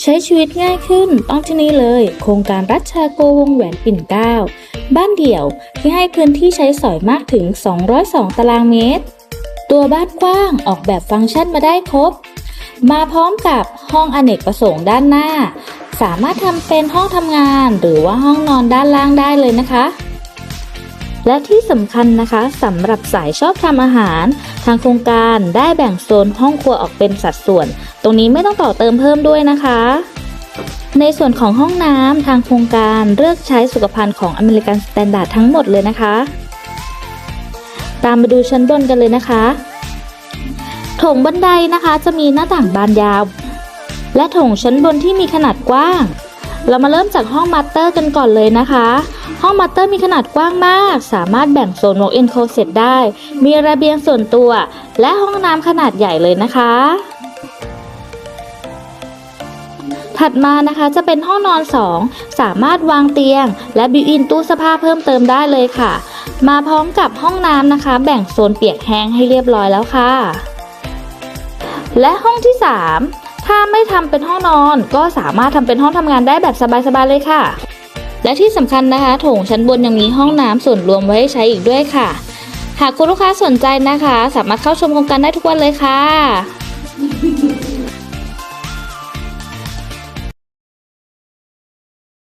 ใช้ชีวิตง่ายขึ้นต้องที่นี่เลย โครงการรัชชาโกวงแหวนปิ่นเกล้าบ้านเดี่ยวที่ให้พื้นที่ใช้สอยมากถึง 202 ตารางเมตร ตัวบ้านกว้างออกแบบฟังก์ชันมาได้ครบ มาพร้อมกับห้องอเนกประสงค์ด้านหน้า สามารถทำเป็นห้องทำงานหรือว่าห้องนอนด้านล่างได้เลยนะคะ และที่สำคัญนะคะสำหรับสายชอบทำอาหาร ทางโครงการได้แบ่งโซนห้องครัวออกเป็นสัดส่วน ตรงนี้ไม่ต้องต่อเติมเพิ่มด้วยนะคะ ในส่วนของห้องน้ำทางโครงการเลือกใช้สุขภัณฑ์ของอเมริกันสแตนดาร์ดทั้งหมดเลยนะคะ ตามมาดูชั้นบนกันเลยนะคะโถงบันไดนะคะจะมีหน้าต่างบานยาว และโถงชั้นบนที่มีขนาดกว้าง เรามาเริ่มจากห้องมาสเตอร์กันก่อนเลยนะคะ ห้องมาสเตอร์มีขนาดกว้างมาก สามารถแบ่งโซน walk-in closet ได้ มีระเบียงส่วนตัว และห้องน้ำขนาดใหญ่เลยนะคะ ถัดมานะคะจะเป็นห้องนอน 2 สามารถวางเตียง และบิวอินตู้เสื้อผ้าเพิ่มเติมได้เลยค่ะ มาพร้อมกับห้องน้ำนะคะ แบ่งโซนเปียกแห้งให้เรียบร้อยแล้วค่ะ และห้องที่ 3 ถ้าไม่ทำเป็นห้องนอน ก็สามารถทำเป็นห้องทำงานได้แบบสบายๆเลยค่ะ และที่สำคัญนะคะโถงชั้นบนยังมีห้องน้ำส่วนรวมไว้ให้ใช้อีกด้วยค่ะ หากคุณลูกค้าสนใจนะคะ สามารถเข้าชมโครงการได้ทุกวันเลยค่ะ